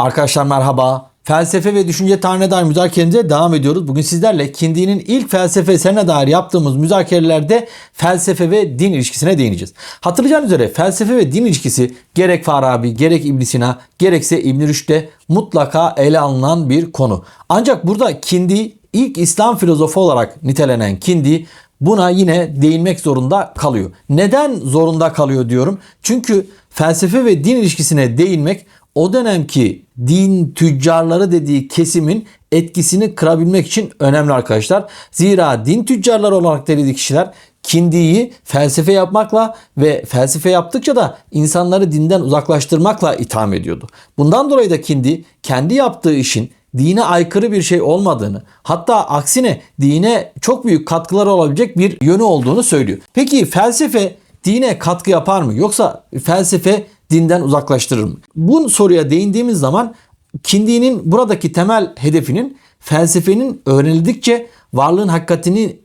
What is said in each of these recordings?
Arkadaşlar merhaba. Felsefe ve düşünce tarihine dair müzakeremize devam ediyoruz. Bugün sizlerle Kindi'nin ilk felsefe eserine dair yaptığımız müzakerelerde felsefe ve din ilişkisine değineceğiz. Hatırlayacağınız üzere felsefe ve din ilişkisi gerek Farabi, gerek İbn Sina, gerekse İbn Rüşd'de mutlaka ele alınan bir konu. Ancak burada Kindi ilk İslam filozofu olarak nitelenen Kindi buna yine değinmek zorunda kalıyor. Neden zorunda kalıyor diyorum? Çünkü felsefe ve din ilişkisine değinmek o dönemki din tüccarları dediği kesimin etkisini kırabilmek için önemli arkadaşlar. Zira din tüccarları olarak dediği kişiler kindiyi felsefe yapmakla ve felsefe yaptıkça da insanları dinden uzaklaştırmakla itham ediyordu. Bundan dolayı da kindi kendi yaptığı işin dine aykırı bir şey olmadığını hatta aksine dine çok büyük katkıları olabilecek bir yönü olduğunu söylüyor. Peki felsefe dine katkı yapar mı? Yoksa felsefe dinden uzaklaştırır mı? Bu soruya değindiğimiz zaman Kindi'nin buradaki temel hedefinin felsefenin öğrenildikçe varlığın hakikatini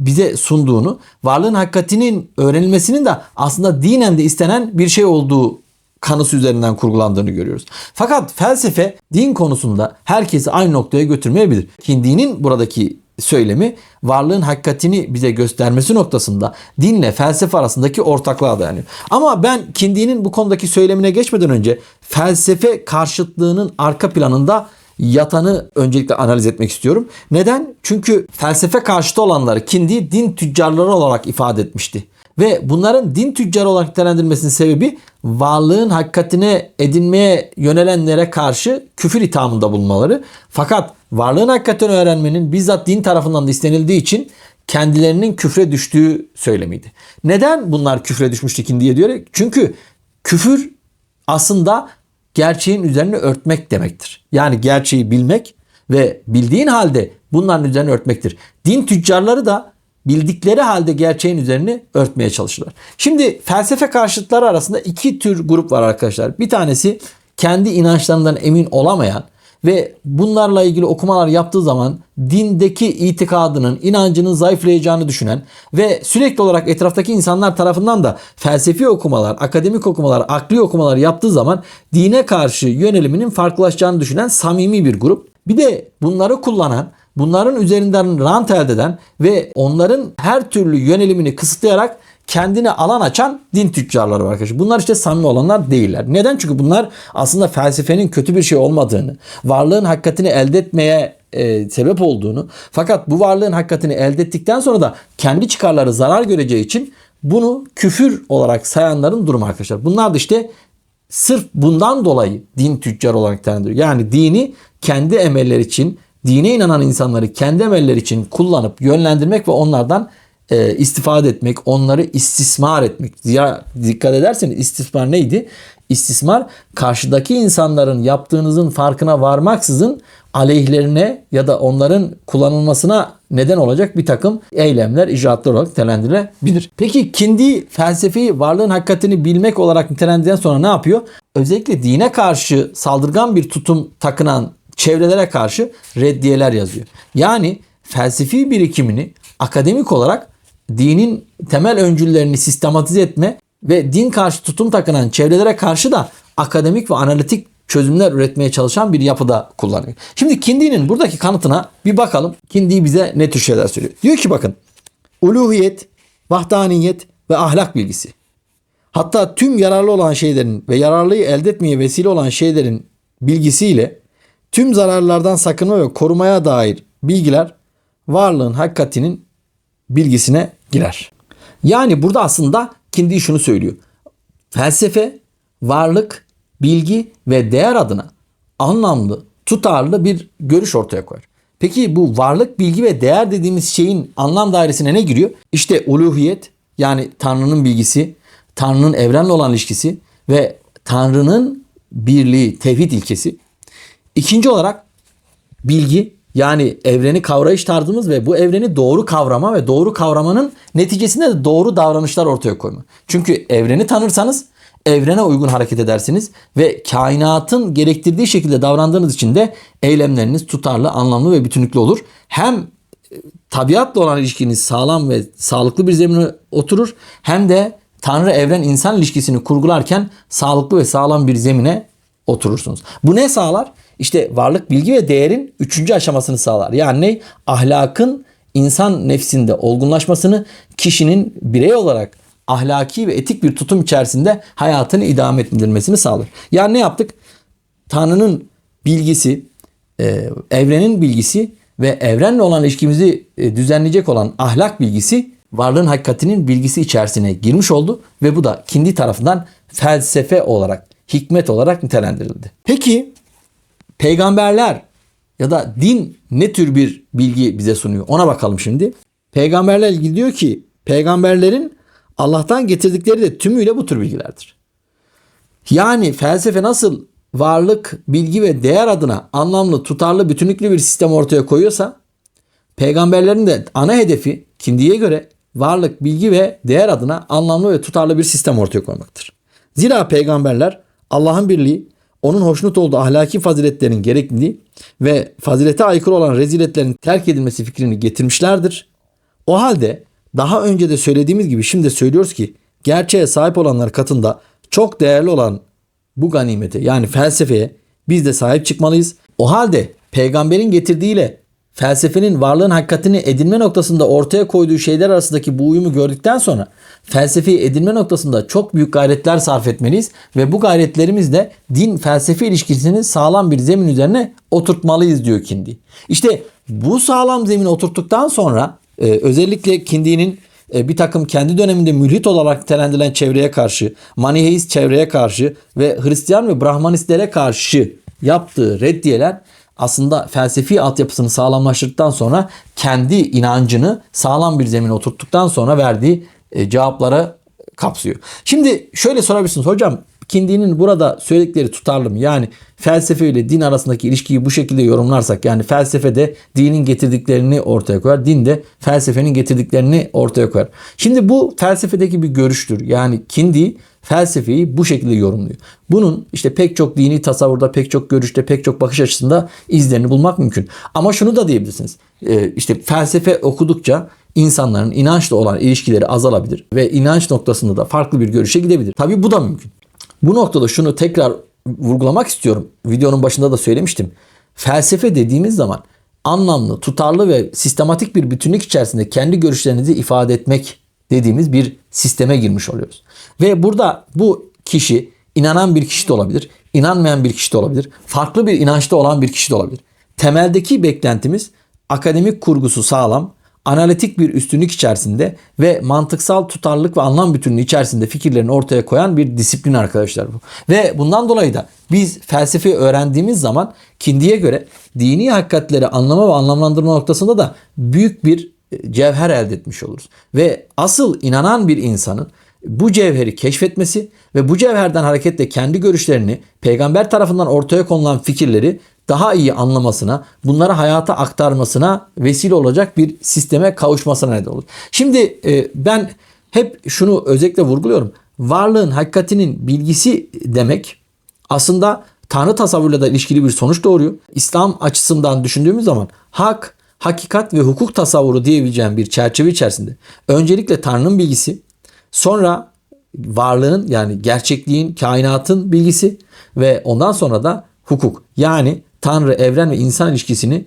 bize sunduğunu, varlığın hakikatinin öğrenilmesinin de aslında dinen de istenen bir şey olduğu kanısı üzerinden kurgulandığını görüyoruz. Fakat felsefe din konusunda herkesi aynı noktaya götürmeyebilir. Kindi'nin buradaki söylemi varlığın hakikatini bize göstermesi noktasında dinle felsefe arasındaki ortaklığa dayanıyor. Ama ben Kindi'nin bu konudaki söylemine geçmeden önce felsefe karşıtlığının arka planında yatanı öncelikle analiz etmek istiyorum. Neden? Çünkü felsefe karşıtı olanları Kindi din tüccarları olarak ifade etmişti. Ve bunların din tüccarı olarak nitelendirilmesinin sebebi varlığın hakikatine edinmeye yönelenlere karşı küfür ithamında bulunmaları. Fakat varlığın hakikatini öğrenmenin bizzat din tarafından da istenildiği için kendilerinin küfre düştüğü söylemiydi. Neden bunlar küfre düşmüştü diye diyor? Çünkü küfür aslında gerçeğin üzerine örtmek demektir. Yani gerçeği bilmek ve bildiğin halde bunların üzerine örtmektir. Din tüccarları da bildikleri halde gerçeğin üzerine örtmeye çalışırlar. Şimdi felsefe karşıtları arasında iki tür grup var arkadaşlar. Bir tanesi kendi inançlarından emin olamayan ve bunlarla ilgili okumalar yaptığı zaman dindeki itikadının, inancının zayıflayacağını düşünen ve sürekli olarak etraftaki insanlar tarafından da felsefi okumalar, akademik okumalar, akli okumalar yaptığı zaman dine karşı yöneliminin farklılaşacağını düşünen samimi bir grup. Bir de bunları kullanan bunların üzerinden rant elde eden ve onların her türlü yönelimini kısıtlayarak kendine alan açan din tüccarları var arkadaşlar. Bunlar işte samimi olanlar değiller. Neden? Çünkü bunlar aslında felsefenin kötü bir şey olmadığını, varlığın hakikatini elde etmeye e, sebep olduğunu fakat bu varlığın hakikatini elde ettikten sonra da kendi çıkarları zarar göreceği için bunu küfür olarak sayanların durumu arkadaşlar. Bunlar da işte sırf bundan dolayı din tüccar olarak nitelendiriyor. Yani dini kendi emeller için, dine inanan insanları kendi emeller için kullanıp yönlendirmek ve onlardan e, istifade etmek, onları istismar etmek. Zira dikkat ederseniz istismar neydi? İstismar karşıdaki insanların yaptığınızın farkına varmaksızın aleyhlerine ya da onların kullanılmasına neden olacak bir takım eylemler, icraatlar olarak nitelendirilebilir. Peki Kindi felsefeyi varlığın hakikatini bilmek olarak nitelendiren sonra ne yapıyor? Özellikle dine karşı saldırgan bir tutum takınan çevrelere karşı reddiyeler yazıyor. Yani felsefi birikimini akademik olarak dinin temel öncüllerini sistematize etme ve din karşı tutum takınan çevrelere karşı da akademik ve analitik çözümler üretmeye çalışan bir yapıda kullanıyor. Şimdi Kindi'nin buradaki kanıtına bir bakalım. Kindi bize ne tür şeyler söylüyor. Diyor ki bakın uluhiyet, vahdaniyet ve ahlak bilgisi. Hatta tüm yararlı olan şeylerin ve yararlıyı elde etmeye vesile olan şeylerin bilgisiyle tüm zararlardan sakınma ve korumaya dair bilgiler varlığın hakikatinin bilgisine girer. Yani burada aslında Kindi şunu söylüyor. Felsefe, varlık, bilgi ve değer adına anlamlı, tutarlı bir görüş ortaya koyar. Peki bu varlık, bilgi ve değer dediğimiz şeyin anlam dairesine ne giriyor? İşte uluhiyet yani Tanrı'nın bilgisi, Tanrı'nın evrenle olan ilişkisi ve Tanrı'nın birliği, tevhid ilkesi. İkinci olarak bilgi yani evreni kavrayış tarzımız ve bu evreni doğru kavrama ve doğru kavramanın neticesinde de doğru davranışlar ortaya koyma. Çünkü evreni tanırsanız evrene uygun hareket edersiniz ve kainatın gerektirdiği şekilde davrandığınız için de eylemleriniz tutarlı, anlamlı ve bütünlüklü olur. Hem e, tabiatla olan ilişkiniz sağlam ve sağlıklı bir zemine oturur hem de Tanrı evren insan ilişkisini kurgularken sağlıklı ve sağlam bir zemine oturursunuz. Bu ne sağlar? İşte varlık, bilgi ve değerin üçüncü aşamasını sağlar. Yani ne? Ahlakın insan nefsinde olgunlaşmasını kişinin birey olarak ahlaki ve etik bir tutum içerisinde hayatını idame ettirmesini sağlar. Yani ne yaptık? Tanrı'nın bilgisi, e, evrenin bilgisi ve evrenle olan ilişkimizi e, düzenleyecek olan ahlak bilgisi varlığın hakikatinin bilgisi içerisine girmiş oldu ve bu da kendi tarafından felsefe olarak, hikmet olarak nitelendirildi. Peki peygamberler ya da din ne tür bir bilgi bize sunuyor? Ona bakalım şimdi. Peygamberler ilgili diyor ki peygamberlerin Allah'tan getirdikleri de tümüyle bu tür bilgilerdir. Yani felsefe nasıl varlık, bilgi ve değer adına anlamlı, tutarlı, bütünlüklü bir sistem ortaya koyuyorsa peygamberlerin de ana hedefi kindiye göre varlık, bilgi ve değer adına anlamlı ve tutarlı bir sistem ortaya koymaktır. Zira peygamberler Allah'ın birliği, onun hoşnut olduğu ahlaki faziletlerin gerekliliği ve fazilete aykırı olan reziletlerin terk edilmesi fikrini getirmişlerdir. O halde daha önce de söylediğimiz gibi şimdi de söylüyoruz ki gerçeğe sahip olanlar katında çok değerli olan bu ganimete yani felsefeye biz de sahip çıkmalıyız. O halde peygamberin getirdiğiyle felsefenin varlığın hakikatini edinme noktasında ortaya koyduğu şeyler arasındaki bu uyumu gördükten sonra felsefeyi edinme noktasında çok büyük gayretler sarf etmeliyiz ve bu gayretlerimizle din felsefe ilişkisini sağlam bir zemin üzerine oturtmalıyız diyor Kindi. İşte bu sağlam zemini oturttuktan sonra e, özellikle Kindi'nin e, bir takım kendi döneminde mülhit olarak nitelendirilen çevreye karşı, maniheist çevreye karşı ve Hristiyan ve Brahmanistlere karşı yaptığı reddiyeler aslında felsefi altyapısını sağlamlaştırdıktan sonra kendi inancını sağlam bir zemine oturttuktan sonra verdiği e, cevaplara kapsıyor. Şimdi şöyle sorabilirsiniz hocam Kindi'nin burada söyledikleri tutarlı mı? Yani felsefe ile din arasındaki ilişkiyi bu şekilde yorumlarsak yani felsefe de dinin getirdiklerini ortaya koyar. Din de felsefenin getirdiklerini ortaya koyar. Şimdi bu felsefedeki bir görüştür. Yani Kindi felsefeyi bu şekilde yorumluyor. Bunun işte pek çok dini tasavvurda, pek çok görüşte, pek çok bakış açısında izlerini bulmak mümkün. Ama şunu da diyebilirsiniz. Ee, işte felsefe okudukça insanların inançla olan ilişkileri azalabilir ve inanç noktasında da farklı bir görüşe gidebilir. Tabii bu da mümkün. Bu noktada şunu tekrar vurgulamak istiyorum. Videonun başında da söylemiştim. Felsefe dediğimiz zaman anlamlı, tutarlı ve sistematik bir bütünlük içerisinde kendi görüşlerinizi ifade etmek dediğimiz bir sisteme girmiş oluyoruz. Ve burada bu kişi inanan bir kişi de olabilir, inanmayan bir kişi de olabilir, farklı bir inançta olan bir kişi de olabilir. Temeldeki beklentimiz akademik kurgusu sağlam, analitik bir üstünlük içerisinde ve mantıksal tutarlılık ve anlam bütünlüğü içerisinde fikirlerini ortaya koyan bir disiplin arkadaşlar bu. Ve bundan dolayı da biz felsefeyi öğrendiğimiz zaman Kindi'ye göre dini hakikatleri anlama ve anlamlandırma noktasında da büyük bir cevher elde etmiş oluruz. Ve asıl inanan bir insanın bu cevheri keşfetmesi ve bu cevherden hareketle kendi görüşlerini peygamber tarafından ortaya konulan fikirleri daha iyi anlamasına, bunları hayata aktarmasına vesile olacak bir sisteme kavuşmasına neden olur. Şimdi e, ben hep şunu özellikle vurguluyorum. Varlığın hakikatinin bilgisi demek aslında Tanrı tasavvuruyla da ilişkili bir sonuç doğuruyor. İslam açısından düşündüğümüz zaman hak, hakikat ve hukuk tasavvuru diyebileceğim bir çerçeve içerisinde öncelikle Tanrı'nın bilgisi, sonra varlığın yani gerçekliğin, kainatın bilgisi ve ondan sonra da hukuk. Yani Tanrı, evren ve insan ilişkisini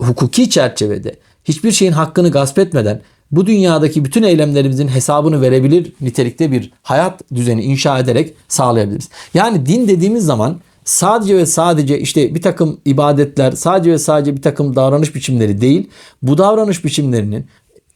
hukuki çerçevede hiçbir şeyin hakkını gasp etmeden bu dünyadaki bütün eylemlerimizin hesabını verebilir nitelikte bir hayat düzeni inşa ederek sağlayabiliriz. Yani din dediğimiz zaman sadece ve sadece işte bir takım ibadetler, sadece ve sadece bir takım davranış biçimleri değil, bu davranış biçimlerinin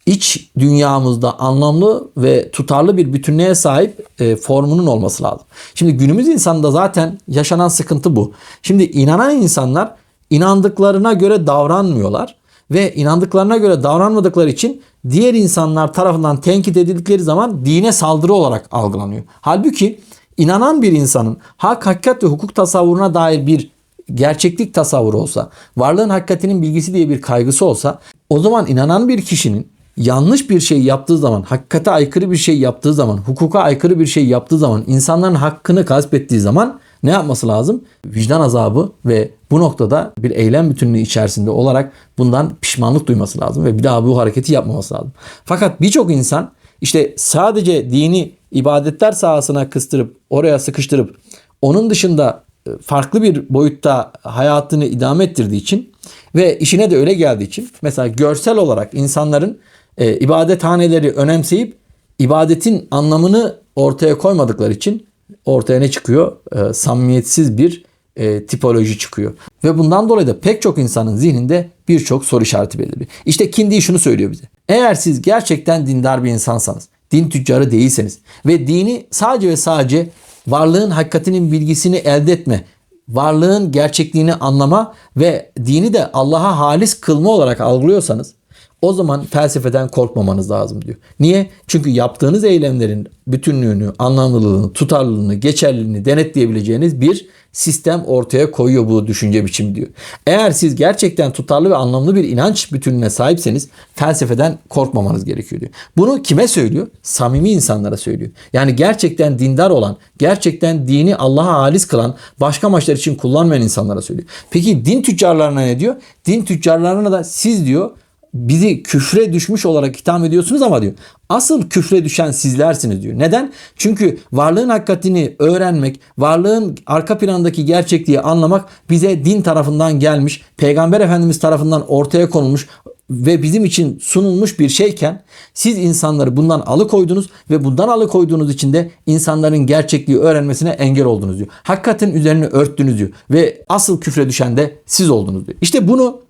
iç dünyamızda anlamlı ve tutarlı bir bütünlüğe sahip e, formunun olması lazım. Şimdi günümüz insanında zaten yaşanan sıkıntı bu. Şimdi inanan insanlar inandıklarına göre davranmıyorlar ve inandıklarına göre davranmadıkları için diğer insanlar tarafından tenkit edildikleri zaman dine saldırı olarak algılanıyor. Halbuki inanan bir insanın hak, hakikat ve hukuk tasavvuruna dair bir gerçeklik tasavvuru olsa, varlığın hakikatinin bilgisi diye bir kaygısı olsa o zaman inanan bir kişinin yanlış bir şey yaptığı zaman, hakikate aykırı bir şey yaptığı zaman, hukuka aykırı bir şey yaptığı zaman, insanların hakkını gasp ettiği zaman ne yapması lazım? Vicdan azabı ve bu noktada bir eylem bütünlüğü içerisinde olarak bundan pişmanlık duyması lazım ve bir daha bu hareketi yapmaması lazım. Fakat birçok insan işte sadece dini ibadetler sahasına kıstırıp oraya sıkıştırıp Onun dışında e, farklı bir boyutta hayatını idame ettirdiği için ve işine de öyle geldiği için mesela görsel olarak insanların e, ibadethaneleri önemseyip ibadetin anlamını ortaya koymadıkları için ortaya ne çıkıyor? E, samimiyetsiz bir e, tipoloji çıkıyor. Ve bundan dolayı da pek çok insanın zihninde birçok soru işareti beliriyor. İşte Kindi şunu söylüyor bize. Eğer siz gerçekten dindar bir insansanız, din tüccarı değilseniz ve dini sadece ve sadece varlığın hakikatinin bilgisini elde etme, varlığın gerçekliğini anlama ve dini de Allah'a halis kılma olarak algılıyorsanız o zaman felsefeden korkmamanız lazım diyor. Niye? Çünkü yaptığınız eylemlerin bütünlüğünü, anlamlılığını, tutarlılığını, geçerliliğini denetleyebileceğiniz bir sistem ortaya koyuyor bu düşünce biçimi diyor. Eğer siz gerçekten tutarlı ve anlamlı bir inanç bütününe sahipseniz felsefeden korkmamanız gerekiyor diyor. Bunu kime söylüyor? Samimi insanlara söylüyor. Yani gerçekten dindar olan, gerçekten dini Allah'a halis kılan, başka amaçlar için kullanmayan insanlara söylüyor. Peki din tüccarlarına ne diyor? Din tüccarlarına da siz diyor bizi küfre düşmüş olarak itham ediyorsunuz ama diyor asıl küfre düşen sizlersiniz diyor. Neden? Çünkü varlığın hakikatini öğrenmek, varlığın arka plandaki gerçekliği anlamak bize din tarafından gelmiş, peygamber efendimiz tarafından ortaya konulmuş ve bizim için sunulmuş bir şeyken siz insanları bundan alıkoydunuz ve bundan alıkoyduğunuz için de insanların gerçekliği öğrenmesine engel oldunuz diyor. Hakikatin üzerine örttünüz diyor ve asıl küfre düşen de siz oldunuz diyor. İşte bunu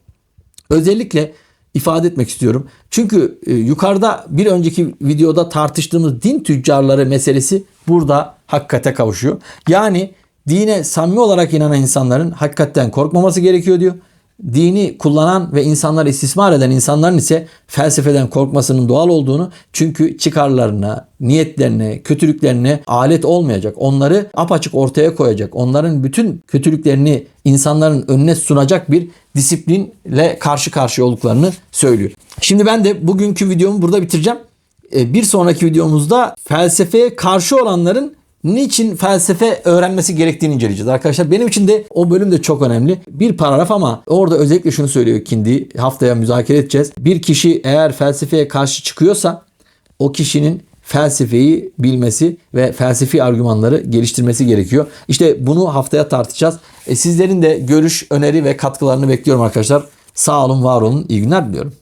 özellikle ifade etmek istiyorum. Çünkü e, yukarıda bir önceki videoda tartıştığımız din tüccarları meselesi burada hakikate kavuşuyor. Yani dine samimi olarak inanan insanların hakikatten korkmaması gerekiyor diyor. Dini kullanan ve insanları istismar eden insanların ise felsefeden korkmasının doğal olduğunu çünkü çıkarlarına, niyetlerine, kötülüklerine alet olmayacak. Onları apaçık ortaya koyacak. Onların bütün kötülüklerini insanların önüne sunacak bir disiplinle karşı karşıya olduklarını söylüyor. Şimdi ben de bugünkü videomu burada bitireceğim. Ee, Bir sonraki videomuzda felsefeye karşı olanların niçin felsefe öğrenmesi gerektiğini inceleyeceğiz arkadaşlar. Benim için de o bölüm de çok önemli. Bir paragraf ama orada özellikle şunu söylüyor Kindi. Haftaya müzakere edeceğiz. Bir kişi eğer felsefeye karşı çıkıyorsa o kişinin felsefeyi bilmesi ve felsefi argümanları geliştirmesi gerekiyor. İşte bunu haftaya tartışacağız. E, sizlerin de görüş, öneri ve katkılarını bekliyorum arkadaşlar. Sağ olun, var olun. İyi günler diliyorum.